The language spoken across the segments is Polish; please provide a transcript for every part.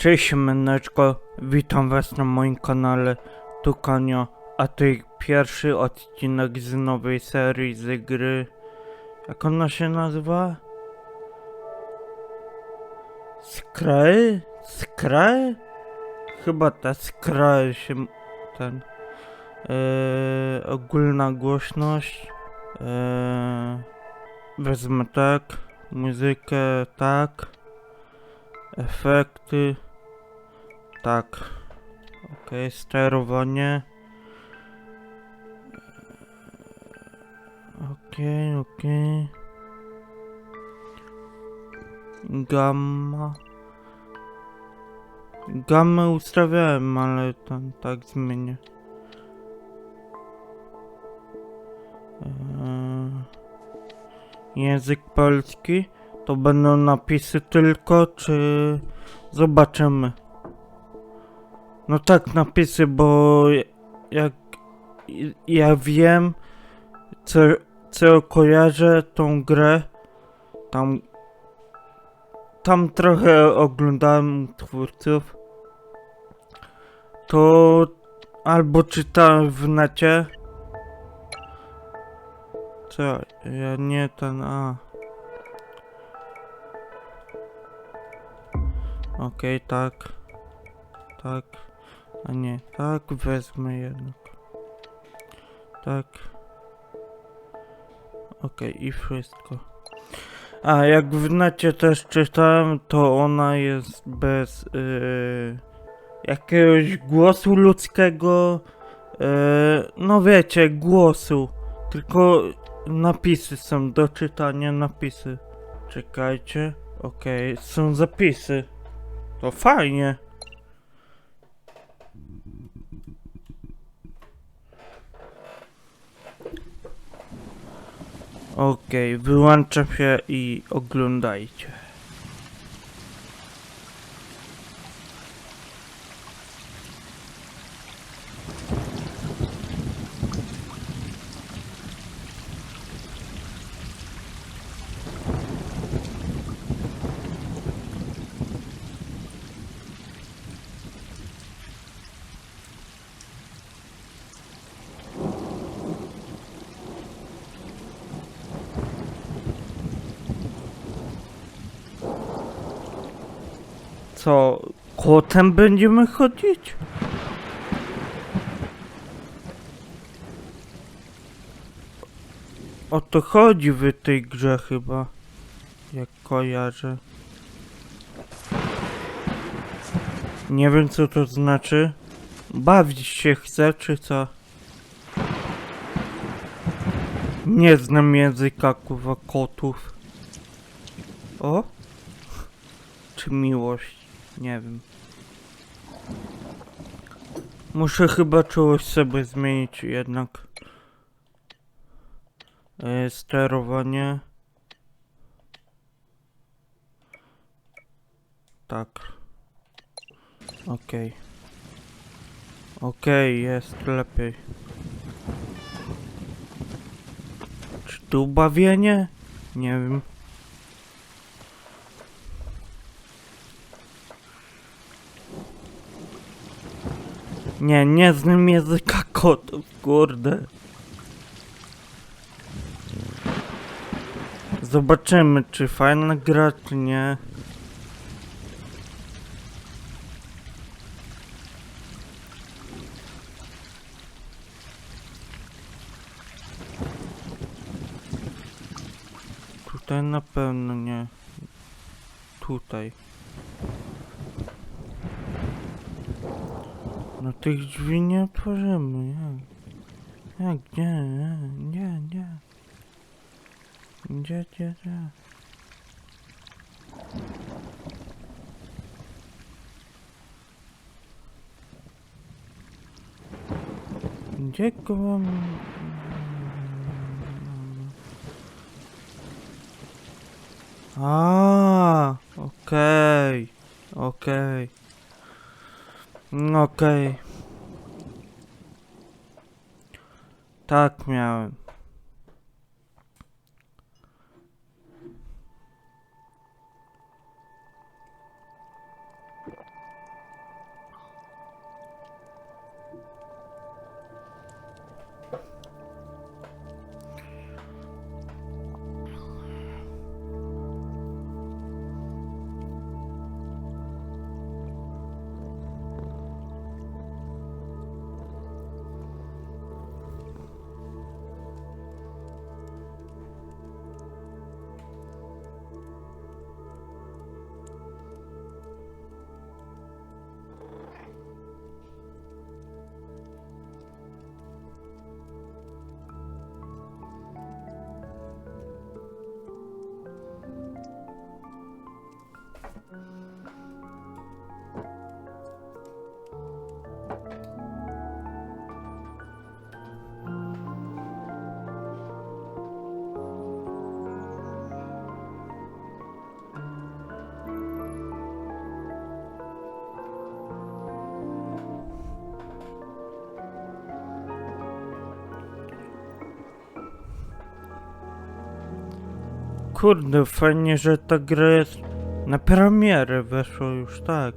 Cześć Meneczko, witam was na moim kanale Tukanio, a to pierwszy odcinek z nowej serii z gry. Jak ona się nazywa? Skry? Skry? Chyba ta Skry się ten... Eee, ogólna głośność. Eee, wezmę tak, muzykę tak. Efekty. Tak. Ok, sterowanie. Ok, ok. Gamma. Gamę ustawiałem, ale tam tak zmienię. Eee, język polski. To będą napisy tylko, czy zobaczymy? No tak, napisy, bo jak ja wiem, co, co kojarzę tą grę, tam tam trochę oglądałem twórców, to albo czytałem w necie, co, ja nie ten, a... Okej, tak. Tak. A nie, tak wezmę jednak. Tak. Okej, i wszystko. A, jak w necie też czytałem, to ona jest bez yy, jakiegoś głosu ludzkiego. Yy, no wiecie, głosu. Tylko napisy są do czytania, napisy. Czekajcie. Okej, są zapisy. To fajnie. Okej, wyłączam się i oglądajcie. Co, kotem będziemy chodzić? O to chodzi w tej grze chyba. Jak kojarzę. Nie wiem co to znaczy. Bawić się chce czy co? Nie znam języka kurwa kotów. O? Czy miłość? Nie wiem. Muszę chyba czegoś sobie zmienić jednak. E, sterowanie. Tak. Okej. Okej, jest lepiej. Czy tu bawienie? Nie wiem. Nie, nie znam języka kotów, kurde. Zobaczymy, czy fajna gra, czy nie. Tutaj na pewno nie. Tutaj. No tych drzwi nie otworzymy, jak? Jak nie, nie, nie. Gdzie, gdzie, gdzie? Gdzie go mam? Okej, okej. No Okej. Tak miałem. Kurde, fajnie, że ta gra jest na premierę weszło już, tak.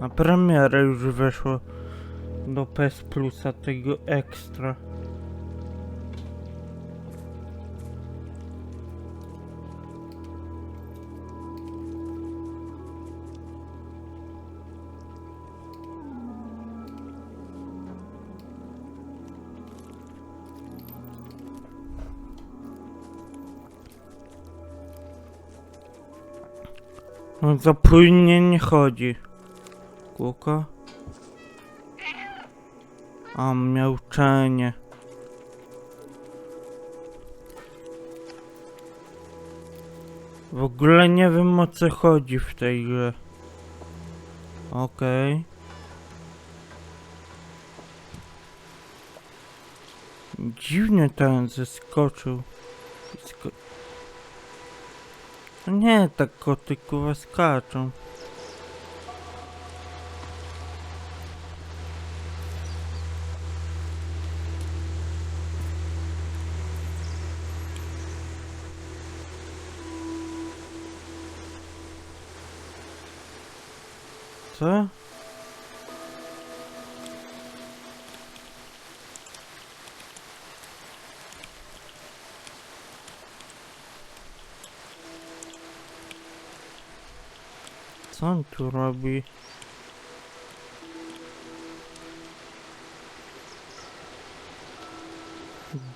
Na premierę już weszło do PS Plusa tego ekstra. No za płynnie nie chodzi. Kółko? A, miauczenie. W ogóle nie wiem o co chodzi w tej grze. Okej. Dziwnie ten zeskoczył. Sko no nie, tak koty kurwa skaczą. Co? Co tu robi?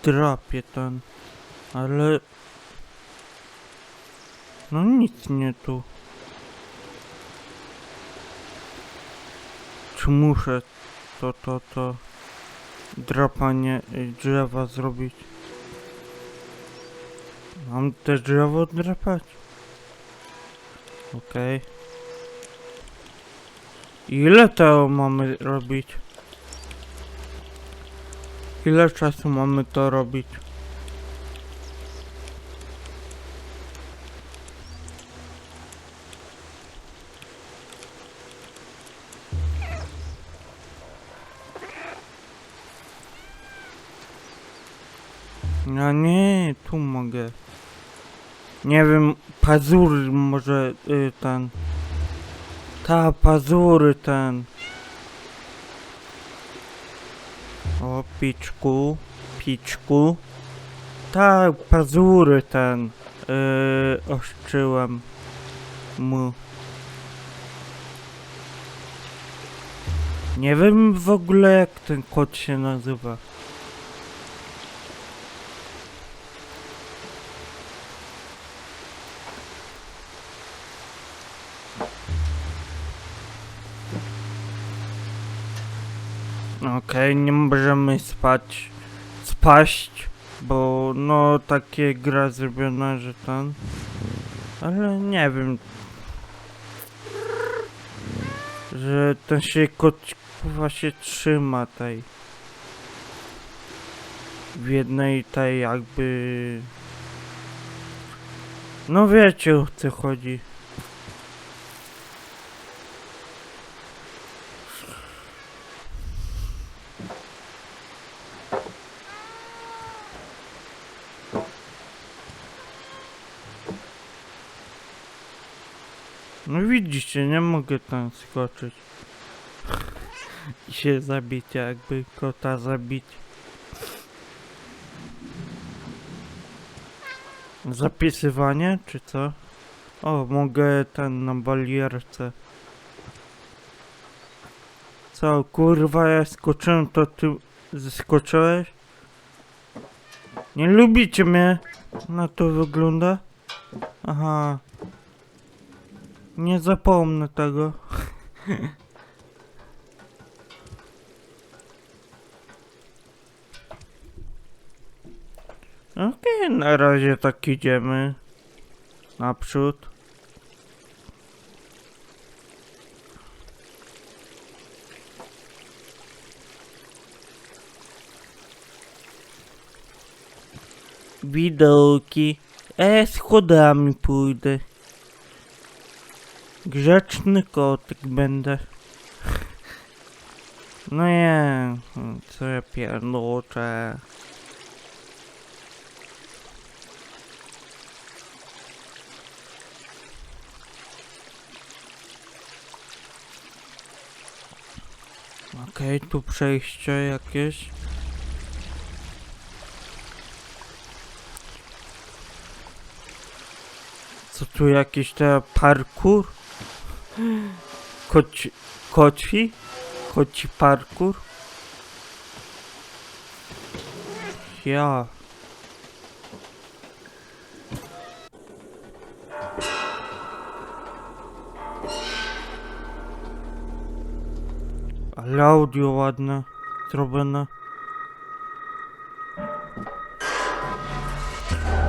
Drapie ten, ale... No nic nie tu. Czy muszę to, to, to drapanie drzewa zrobić? Mam te drzewo drapać? Okej. Ile to mamy robić? Ile czasu mamy to robić? No nie, tu mogę. Nie wiem, pazury może y, ten. Ta, pazury ten. O, piczku, piczku. Tak, pazury ten. Yy, oszczyłem mu. Nie wiem w ogóle jak ten kot się nazywa. Okej, nie możemy spać, spaść, bo no takie gra zrobiona, że ten, ale nie wiem, że ten się kot się trzyma tej, w jednej tej jakby, no wiecie o co chodzi. No widzicie, nie mogę tam skoczyć. I się zabić, jakby kota zabić. Zapisywanie, czy co? O, mogę ten na barierce. Co, kurwa, ja skoczyłem, to ty zeskoczyłeś? Nie lubicie mnie? Na to wygląda? Aha. Nie zapomnę tego. Okej, na razie tak idziemy. Naprzód. Widoki. E, schodami pójdę. Grzeczny kotek będę. No je, co ja pierdolę. Okej, okay, tu przejście jakieś. Co tu jakiś te parkour? Koci... Koci? Koci parkour? Ja. Ale audio ładne, zrobione.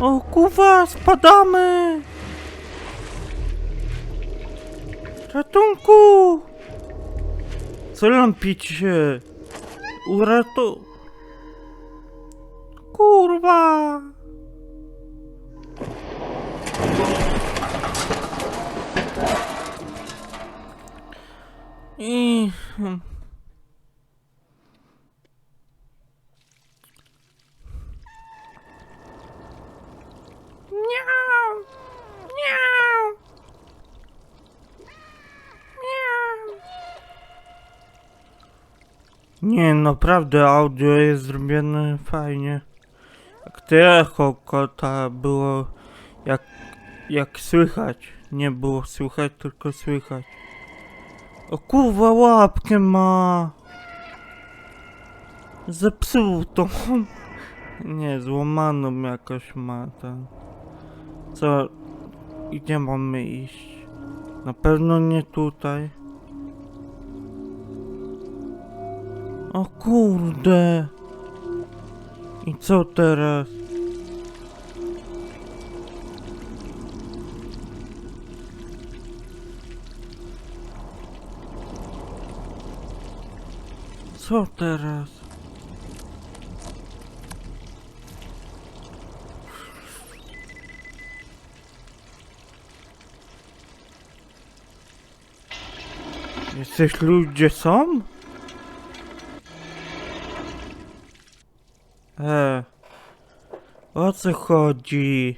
O kuwa, spadamy! Ratunku! Co lampicie? Uratu... Kurwa! I... Nie, naprawdę audio jest zrobione fajnie. Jak te echo kota było jak, jak słychać. Nie było słychać, tylko słychać. O kurwa, łapkę ma! Zepsuł Nie, złamaną jakoś ma ten. Co? Gdzie mamy iść? Na pewno nie tutaj. O kurde! I co teraz? Co teraz? Jesteś ludzie są? E. O co chodzi?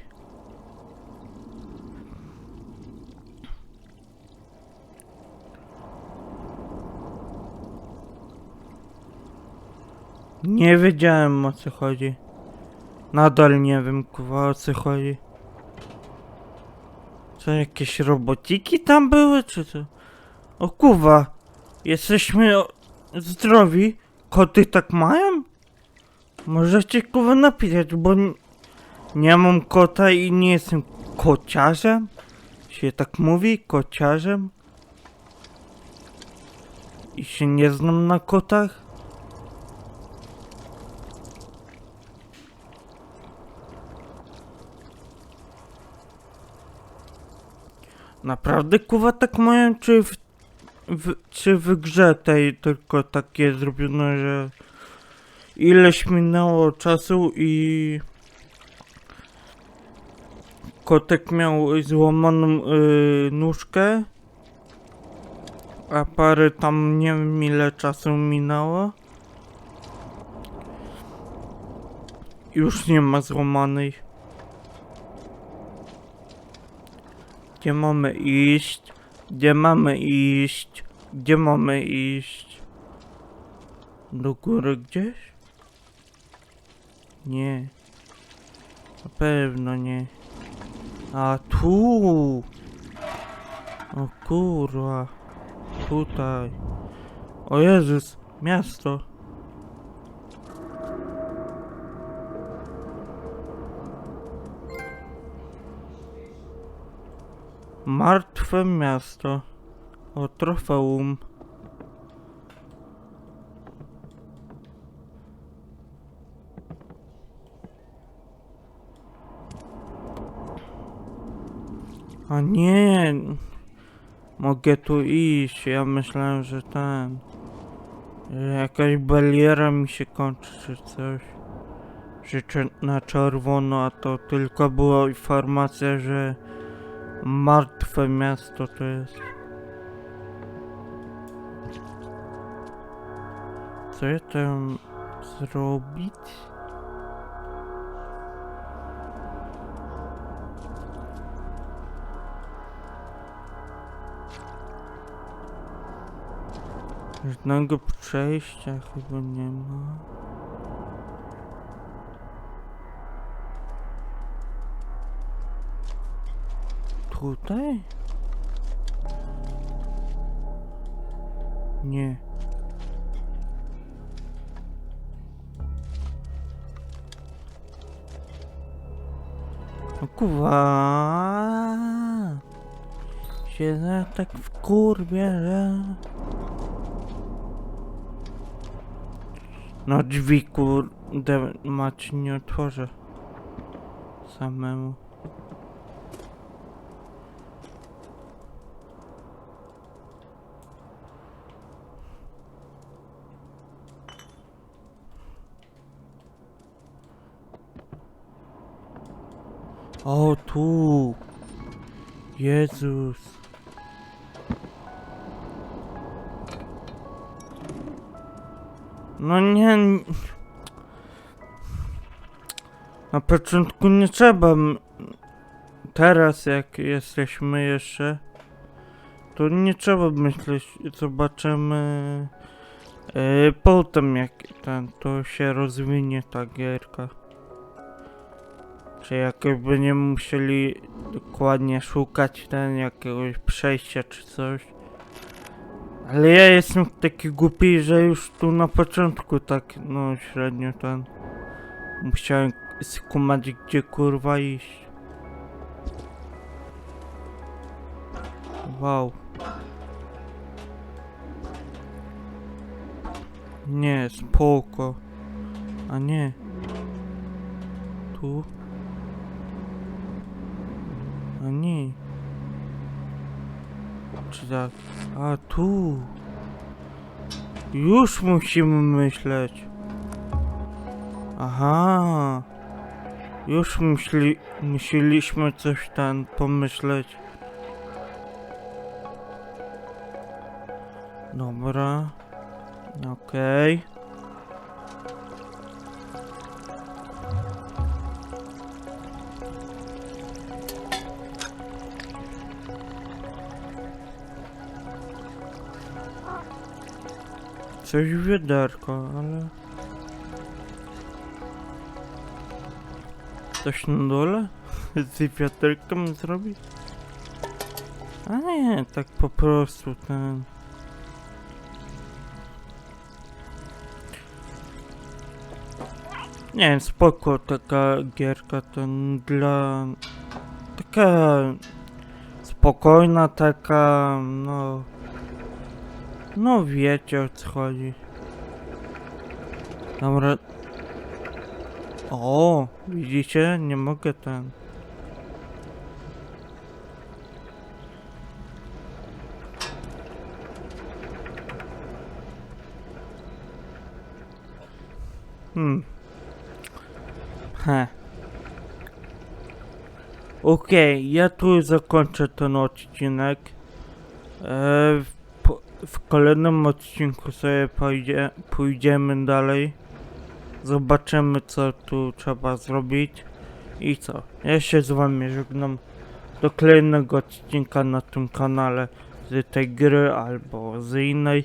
Nie wiedziałem o co chodzi. Nadal nie wiem kurwa o co chodzi. Co jakieś robociki tam były czy co? O kurwa, jesteśmy zdrowi. Koty tak mają? Możecie kurwa napisać, bo nie mam kota i nie jestem kociarzem? Się tak mówi? Kociarzem? I się nie znam na kotach? Naprawdę kurwa tak mają, czy w, w, czy w grze tej tylko takie zrobione, że ileś minęło czasu i kotek miał złamaną y, nóżkę, a parę tam nie wiem ile czasu minęło. Już nie ma złamanej. Gdzie mamy iść? Gdzie mamy iść? Gdzie mamy iść? Do góry gdzieś? Nie. Na pewno nie. A tu! O kurwa. Tutaj. O Jezus, miasto. Martwe miasto. O trofeum. Nie. Mogę tu iść. Ja myślałem, że ten. Że jakaś bariera mi się kończy, czy coś. Że na czerwono, a to tylko była informacja, że martwe miasto to jest. Co ja tam zrobić? Żadnego przejścia chyba nie ma. Tutaj? Nie. No kurwa. Siedzę tak w kurwie, że... No drzwi kurde mać nie otworzę. Samemu. O tu. Jezus. No nie. Na początku nie trzeba. Teraz, jak jesteśmy jeszcze, to nie trzeba myśleć. Zobaczymy. Yy, potem, jak ten, to się rozwinie ta gierka. Czy jakby nie musieli dokładnie szukać ten jakiegoś przejścia czy coś. Ale ja jestem taki głupi, że już tu na początku tak, no średnio ten... Musiałem skumać gdzie kurwa iść. Wow. Nie, spoko. A nie. Tu. A nie. Czy tak? A tu. Już musimy myśleć. Aha. Już myśli, musieliśmy coś tam pomyśleć. Dobra. Okej. Coś w wiaderko, ale... Coś na dole? Z wiaderkiem zrobić? A nie, tak po prostu ten... Nie wiem, spoko taka gierka ten dla... Taka... Spokojna taka, no... No wiecie o co chodzi. Dobra. O, widzicie? Nie mogę ten. Hmm. He. Okej, ja tu zakończę ten odcinek. E, w, kolejnym odcinku sobie pójdzie, pójdziemy dalej. Zobaczymy co tu trzeba zrobić. I co? Ja się z wami żegnam do kolejnego odcinka na tym kanale z tej gry albo z innej.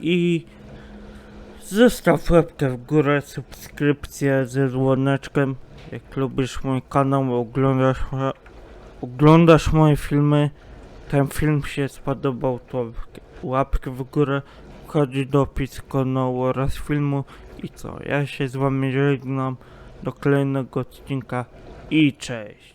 I zostaw łapkę w górę, subskrypcję ze dzwoneczkiem. Jak lubisz mój kanał, oglądasz, oglądasz moje filmy, ten film się spodobał, to łapkę w górę, wchodź do opisu kanału oraz filmu i co, ja się z wami żegnam do kolejnego odcinka i cześć.